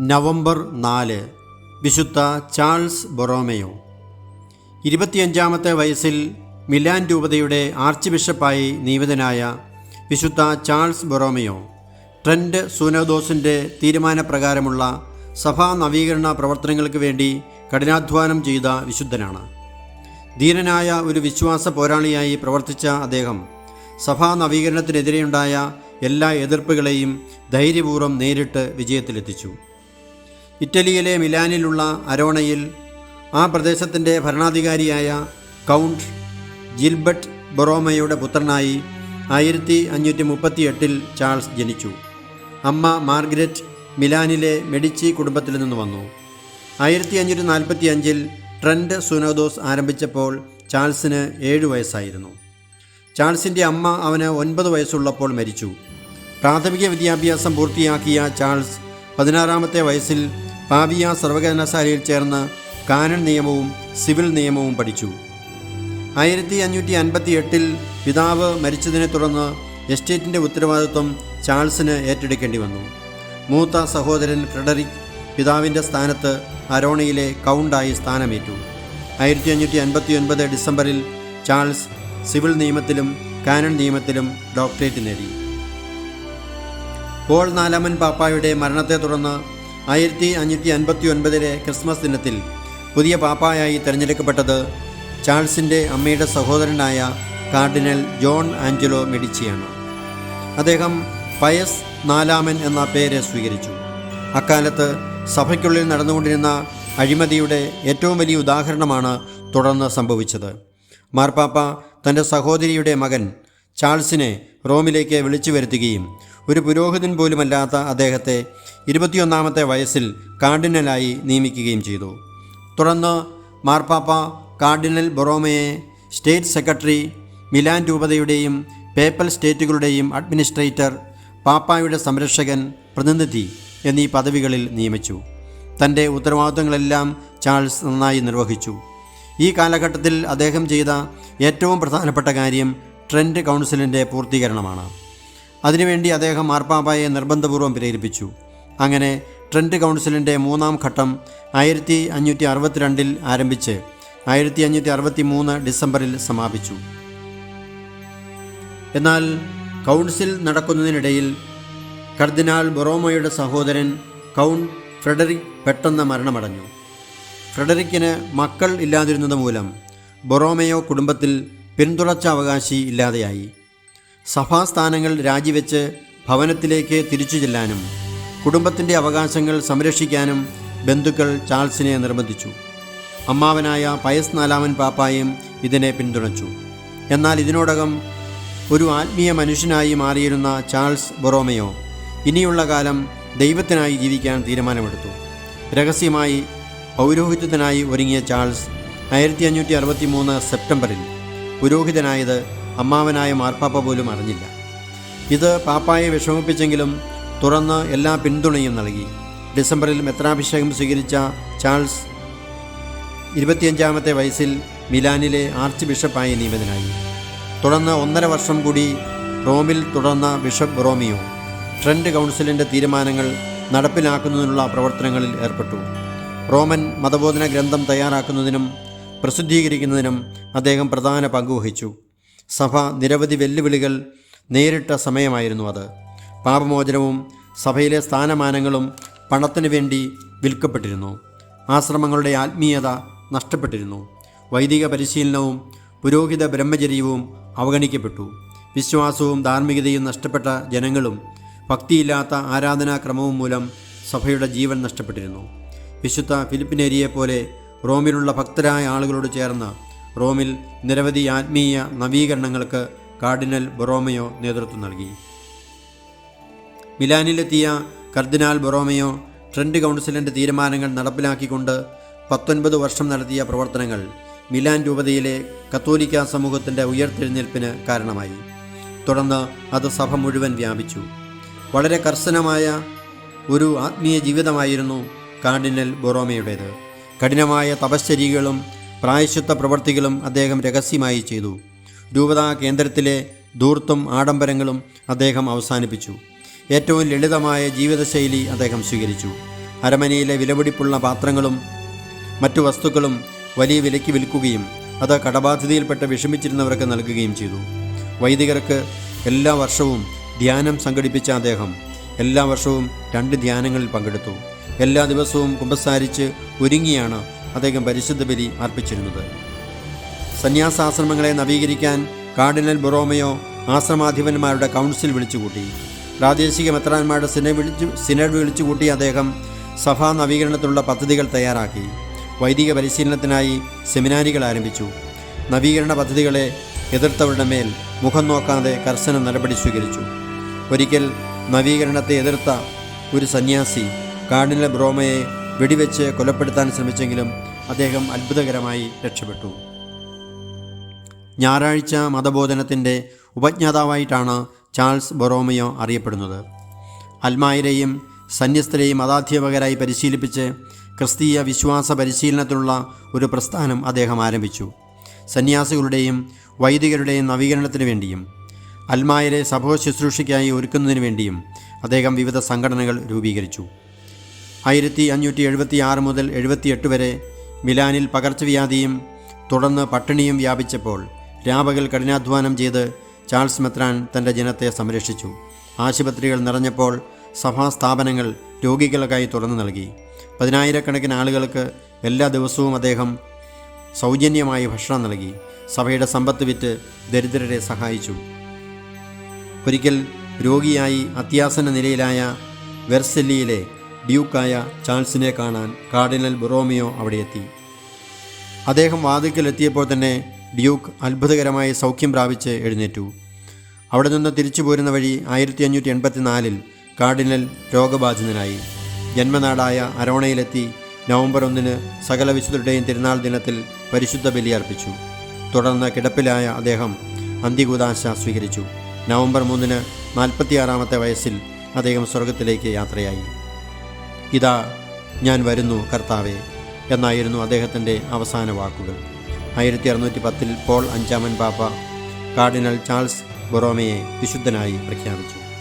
November നാല് വിശുദ്ധ Charles ബൊറോമയോ. ഇരുപത്തിയഞ്ചാമത്തെ വയസ്സിൽ മിലാൻ രൂപതയുടെ ആർച്ച് ബിഷപ്പായി നിയമിതനായ വിശുദ്ധ ചാൾസ് ബൊറോമയോ ട്രെൻഡ് സൂനോദോസിന്റെ തീരുമാനപ്രകാരമുള്ള സഭാ നവീകരണ പ്രവർത്തനങ്ങൾക്ക് വേണ്ടി കഠിനാധ്വാനം ചെയ്ത വിശുദ്ധനാണ്. ധീരനായ ഒരു വിശ്വാസ പോരാളിയായി പ്രവർത്തിച്ച അദ്ദേഹം സഭാ നവീകരണത്തിനെതിരെയുണ്ടായ എല്ലാ എതിർപ്പുകളെയും ധൈര്യപൂർവം നേരിട്ട് വിജയത്തിലെത്തിച്ചു. ഇറ്റലിയിലെ മിലാനിലുള്ള അരോണയിൽ ആ പ്രദേശത്തിന്റെ ഭരണാധികാരിയായ കൗണ്ട് ജിൽബർട്ട് ബൊറോമയുടെ പുത്രനായി ആയിരത്തി അഞ്ഞൂറ്റി മുപ്പത്തി എട്ടിൽ ചാൾസ് ജനിച്ചു. അമ്മ മാർഗ്രറ്റ് മിലാനിലെ മെഡിച്ചി കുടുംബത്തിൽ നിന്ന് വന്നു. ആയിരത്തി അഞ്ഞൂറ്റി നാൽപ്പത്തി അഞ്ചിൽ ട്രെൻഡ് സുനോദോസ് ആരംഭിച്ചപ്പോൾ ചാൾസിന് ഏഴു വയസ്സായിരുന്നു. ചാൾസിന്റെ അമ്മ അവന് ഒൻപത് വയസ്സുള്ളപ്പോൾ മരിച്ചു. പ്രാഥമിക വിദ്യാഭ്യാസം പൂർത്തിയാക്കിയ ചാൾസ് പതിനാറാമത്തെ വയസ്സിൽ പാവിയ സർവകലാശാലയിൽ ചേർന്ന് കാനൺ നിയമവും സിവിൽ നിയമവും പഠിച്ചു. ആയിരത്തി അഞ്ഞൂറ്റി അൻപത്തി എട്ടിൽ പിതാവ് മരിച്ചതിനെ തുടർന്ന് എസ്റ്റേറ്റിന്റെ ഉത്തരവാദിത്വം ചാൾസിന് ഏറ്റെടുക്കേണ്ടി വന്നു. മൂത്ത സഹോദരൻ ഫ്രെഡറിക് പിതാവിന്റെ സ്ഥാനത്ത് അരോണയിലെ കൗണ്ടായി സ്ഥാനമേറ്റു. ആയിരത്തി അഞ്ഞൂറ്റി അൻപത്തി ഒൻപത് ഡിസംബറിൽ ചാൾസ് സിവിൽ നിയമത്തിലും കാനൺ നിയമത്തിലും ഡോക്ടറേറ്റ് നേടി. പോൾ നാലാമൻ പാപ്പായുടെ മരണത്തെ തുടർന്ന് ആയിരത്തി അഞ്ഞൂറ്റി അൻപത്തി ഒൻപതിലെ ക്രിസ്മസ് ദിനത്തിൽ പുതിയ പാപ്പായായി തിരഞ്ഞെടുക്കപ്പെട്ടത് ചാൾസിന്റെ അമ്മയുടെ സഹോദരനായ കാർഡിനൽ ജോൺ ആഞ്ചലോ മെഡിച്ചിയാണ്. അദ്ദേഹം പയസ് നാലാമൻ എന്ന പേര് സ്വീകരിച്ചു. അക്കാലത്ത് സഭയ്ക്കുള്ളിൽ നടന്നുകൊണ്ടിരുന്ന അഴിമതിയുടെ ഏറ്റവും വലിയ ഉദാഹരണമാണ് തുടർന്ന് സംഭവിച്ചത്. മാർപ്പാപ്പ തന്റെ സഹോദരിയുടെ മകൻ ചാൾസിനെ റോമിലേക്ക് വിളിച്ചു വരുത്തുകയും ഒരു പുരോഹിതൻ പോലുമല്ലാത്ത അദ്ദേഹത്തെ ഇരുപത്തിയൊന്നാമത്തെ വയസ്സിൽ കാർഡിനലായി നിയമിക്കുകയും ചെയ്തു. തുടർന്ന് മാർപ്പാപ്പ കാർഡിനൽ ബൊറോമയെ സ്റ്റേറ്റ് സെക്രട്ടറി മിലാൻ രൂപതയുടെയും പേപ്പൽ സ്റ്റേറ്റുകളുടെയും അഡ്മിനിസ്ട്രേറ്റർ പാപ്പായുടെ സംരക്ഷകൻ പ്രതിനിധി എന്നീ പദവികളിൽ നിയമിച്ചു. തന്റെ ഉത്തരവാദിത്തങ്ങളെല്ലാം ചാൾസ് നന്നായി നിർവഹിച്ചു. ഈ കാലഘട്ടത്തിൽ അദ്ദേഹം ചെയ്ത ഏറ്റവും പ്രധാനപ്പെട്ട കാര്യം ട്രെൻഡ് കൗൺസിലിന്റെ പൂർത്തീകരണമാണ്. അതിനുവേണ്ടി അദ്ദേഹം മാർപ്പാപ്പായെ നിർബന്ധപൂർവം പ്രേരിപ്പിച്ചു. അങ്ങനെ ട്രെൻഡ് കൗൺസിലിന്റെ മൂന്നാം ഘട്ടം ആയിരത്തി അഞ്ഞൂറ്റി അറുപത്തിരണ്ടിൽ ആരംഭിച്ച് ആയിരത്തി അഞ്ഞൂറ്റി അറുപത്തി മൂന്ന് ഡിസംബറിൽ സമാപിച്ചു. എന്നാൽ കൗൺസിൽ നടക്കുന്നതിനിടയിൽ കർദിനാൾ ബൊറോമോയുടെ സഹോദരൻ കൗണ്ട് ഫ്രെഡറിക് പെട്ടെന്ന് മരണമടഞ്ഞു. ഫ്രെഡറിക്കിന് മക്കൾ ഇല്ലാതിരുന്നത് മൂലം ബൊറോമയോ കുടുംബത്തിൽ പിന്തുടർച്ച അവകാശി ഇല്ലാതെയായി. സഭാസ്ഥാനങ്ങൾ രാജിവെച്ച് ഭവനത്തിലേക്ക് തിരിച്ചു ചെല്ലാനും കുടുംബത്തിന്റെ അവകാശങ്ങൾ സംരക്ഷിക്കാനും ബന്ധുക്കൾ ചാൾസിനെ നിർബന്ധിച്ചു. അമ്മാവനായ പയസ് നാലാമൻ പാപ്പായും ഇതിനെ പിന്തുണച്ചു. എന്നാൽ ഇതിനോടകം ഒരു ആത്മീയ മനുഷ്യനായി മാറിയിരുന്ന ചാൾസ് ബൊറോമയോ ഇനിയുള്ള കാലം ദൈവത്തിനായി ജീവിക്കാൻ തീരുമാനമെടുത്തു. രഹസ്യമായി പൗരോഹിത്യത്തിനായി ഒരുങ്ങിയ ചാൾസ് ആയിരത്തി അഞ്ഞൂറ്റി അറുപത്തി മൂന്ന് സെപ്റ്റംബറിൽ പുരോഹിതനായത് അമ്മാവനായ മാർപ്പാപ്പ പോലും അറിഞ്ഞില്ല. ഇത് പാപ്പായെ വിഷമിപ്പിച്ചെങ്കിലും തുറന്ന് എല്ലാ പിന്തുണയും നൽകി. ഡിസംബറിൽ മെത്രാഭിഷേകം സ്വീകരിച്ച ചാൾസ് ഇരുപത്തിയഞ്ചാമത്തെ വയസ്സിൽ മിലാനിലെ ആർച്ച് ബിഷപ്പായി നിയമിതനായി. തുടർന്ന് ഒന്നര വർഷം കൂടി റോമിൽ തുടർന്ന ബിഷപ്പ് റോമിയോ ട്രെൻഡ് കൗൺസിലിന്റെ തീരുമാനങ്ങൾ നടപ്പിലാക്കുന്നതിനുള്ള പ്രവർത്തനങ്ങളിൽ ഏർപ്പെട്ടു. റോമൻ മതബോധന ഗ്രന്ഥം തയ്യാറാക്കുന്നതിനും പ്രസിദ്ധീകരിക്കുന്നതിനും അദ്ദേഹം പ്രധാന പങ്കുവഹിച്ചു സഭ നിരവധി വെല്ലുവിളികൾ നേരിട്ട സമയമായിരുന്നു അത്. പാപമോചനവും സഭയിലെ സ്ഥാനമാനങ്ങളും പണത്തിനു വേണ്ടി വിൽക്കപ്പെട്ടിരുന്നു. ആശ്രമങ്ങളുടെ ആത്മീയത നഷ്ടപ്പെട്ടിരുന്നു. വൈദിക പരിശീലനവും പുരോഹിത ബ്രഹ്മചര്യവും അവഗണിക്കപ്പെട്ടു. വിശ്വാസവും ധാർമ്മികതയും നഷ്ടപ്പെട്ട ജനങ്ങളും ഭക്തിയില്ലാത്ത ആരാധനാക്രമവും മൂലം സഭയുടെ ജീവൻ നഷ്ടപ്പെട്ടിരുന്നു. വിശുദ്ധ ഫിലിപ്പിനേരിയെ പോലെ റോമിലുള്ള ഭക്തരായ ആളുകളോട് ചേർന്ന് റോമിൽ നിരവധി ആത്മീയ നവീകരണങ്ങൾക്ക് കാർഡിനൽ ബൊറോമയോ നേതൃത്വം നൽകി. മിലാനിലെത്തിയ കർദിനാൾ ബൊറോമയോ ട്രെൻഡ് കൗൺസിലിന്റെ തീരുമാനങ്ങൾ നടപ്പിലാക്കിക്കൊണ്ട് പത്തൊൻപത് വർഷം നടത്തിയ പ്രവർത്തനങ്ങൾ മിലാൻ രൂപതയിലെ കത്തോലിക്ക സമൂഹത്തിന്റെ ഉയർത്തെഴുന്നേൽപ്പിന് കാരണമായി. തുടർന്ന് അത് സഭ മുഴുവൻ വ്യാപിച്ചു. വളരെ കർശനമായ ഒരു ആത്മീയ ജീവിതമായിരുന്നു കാർഡിനൽ ബൊറോമയുടേത്. കഠിനമായ തപശ്ചര്യകളും പ്രായശ്ചിത്ത പ്രവർത്തികളും അദ്ദേഹം രഹസ്യമായി ചെയ്തു. രൂപതാ കേന്ദ്രത്തിലെ ധൂർത്തും ആഡംബരങ്ങളും അദ്ദേഹം അവസാനിപ്പിച്ചു. ഏറ്റവും ലളിതമായ ജീവിതശൈലി അദ്ദേഹം സ്വീകരിച്ചു. അരമനയിലെ വിലപിടിപ്പുള്ള പാത്രങ്ങളും മറ്റു വസ്തുക്കളും വലിയ വിലയ്ക്ക് വിൽക്കുകയും അത് കടബാധ്യതയിൽപ്പെട്ട് വിഷമിച്ചിരുന്നവർക്ക് നൽകുകയും ചെയ്തു. വൈദികർക്ക് എല്ലാ വർഷവും ധ്യാനം സംഘടിപ്പിച്ച അദ്ദേഹം എല്ലാ വർഷവും രണ്ട് ധ്യാനങ്ങളിൽ പങ്കെടുത്തു. എല്ലാ ദിവസവും കുമ്പസാരിച്ച് ഒരുങ്ങിയാണ് അദ്ദേഹം പരിശുദ്ധ ബലി അർപ്പിച്ചിരുന്നത്. സന്യാസാശ്രമങ്ങളെ നവീകരിക്കാൻ കാർഡിനൽ ബൊറോമയോ ആശ്രമാധിപന്മാരുടെ കൗൺസിൽ വിളിച്ചുകൂട്ടി. പ്രാദേശിക മെത്രാന്മാരുടെ സിനെ വിളിച്ചു സിനഡ് വിളിച്ചുകൂട്ടി അദ്ദേഹം സഭാ നവീകരണത്തിനുള്ള പദ്ധതികൾ തയ്യാറാക്കി. വൈദിക പരിശീലനത്തിനായി സെമിനാരികൾ ആരംഭിച്ചു. നവീകരണ പദ്ധതികളെ എതിർത്തവരുടെ മേൽ മുഖം നോക്കാതെ കർശന നടപടി സ്വീകരിച്ചു. ഒരിക്കൽ നവീകരണത്തെ എതിർത്ത ഒരു സന്യാസി കാർഡിനൽ ബ്രോമയെ വെടിവെച്ച് കൊലപ്പെടുത്താൻ ശ്രമിച്ചെങ്കിലും അദ്ദേഹം അത്ഭുതകരമായി രക്ഷപ്പെട്ടു. ഞായറാഴ്ച മതബോധനത്തിന്റെ ഉപജ്ഞാതാവായിട്ടാണ് ചാൾസ് ബൊറോമിയോ അറിയപ്പെടുന്നത്. അൽമായരെയും സന്യസ്തരെയും മതാധ്യാപകരായി പരിശീലിപ്പിച്ച് ക്രിസ്തീയ വിശ്വാസ പരിശീലനത്തിനുള്ള ഒരു പ്രസ്ഥാനം അദ്ദേഹം ആരംഭിച്ചു. സന്യാസികളുടെയും വൈദികരുടെയും നവീകരണത്തിന് വേണ്ടിയും അൽമായരെ സഭോ ശുശ്രൂഷയ്ക്കായി ഒരുക്കുന്നതിന് വേണ്ടിയും അദ്ദേഹം വിവിധ സംഘടനകൾ രൂപീകരിച്ചു. ആയിരത്തി അഞ്ഞൂറ്റി എഴുപത്തി ആറ് മുതൽ എഴുപത്തിയെട്ട് വരെ മിലാനിൽ പകർച്ചവ്യാധിയും തുടർന്ന് പട്ടിണിയും വ്യാപിച്ചപ്പോൾ രാപകൽ കഠിനാധ്വാനം ചെയ്ത് ചാൾസ് മെത്രാൻ തന്റെ ജനത്തെ സംരക്ഷിച്ചു. ആശുപത്രികൾ നിറഞ്ഞപ്പോൾ സഭാ സ്ഥാപനങ്ങൾ രോഗികൾക്കായി തുറന്നു നൽകി. പതിനായിരക്കണക്കിന് ആളുകൾക്ക് എല്ലാ ദിവസവും അദ്ദേഹം സൗജന്യമായി ഭക്ഷണം നൽകി. സഭയുടെ സമ്പത്ത് വിറ്റ് ദരിദ്രരെ സഹായിച്ചു. ഒരിക്കൽ രോഗിയായി അത്യാസന നിലയിലായ വെർസെല്ലിയിലെ ഡ്യൂക്കായ ചാൾസിനെ കാണാൻ കാർഡിനൽ ബൊറോമിയോ അവിടെ എത്തി. അദ്ദേഹം വാതിക്കലെത്തിയപ്പോൾ തന്നെ ഡ്യൂക്ക് അത്ഭുതകരമായി സൗഖ്യം പ്രാപിച്ച് എഴുന്നേറ്റു. അവിടെ നിന്ന് തിരിച്ചു പോരുന്ന വഴി ആയിരത്തി അഞ്ഞൂറ്റി എൺപത്തിനാലിൽ കാർഡിനൽ രോഗബാധിതനായി. ജന്മനാടായ അരോണയിലെത്തി നവംബർ ഒന്നിന് സകല വിശുദ്ധരുടെയും തിരുനാൾ ദിനത്തിൽ പരിശുദ്ധ ബലി അർപ്പിച്ചു. തുടർന്ന് കിടപ്പിലായ അദ്ദേഹം അന്ത്യകൂതാശ സ്വീകരിച്ചു. നവംബർ മൂന്നിന് നാൽപ്പത്തിയാറാമത്തെ വയസ്സിൽ അദ്ദേഹം സ്വർഗത്തിലേക്ക് യാത്രയായി. ഇതാ ഞാൻ വരുന്നു കർത്താവെ എന്നായിരുന്നു അദ്ദേഹത്തിന്റെ അവസാന വാക്കുകൾ. ആയിരത്തി അറുന്നൂറ്റി പത്തിൽ പോൾ അഞ്ചാമൻ പാപ്പ കാർഡിനൽ ചാൾസ് ബൊറോമയെ വിശുദ്ധനായി പ്രഖ്യാപിച്ചു.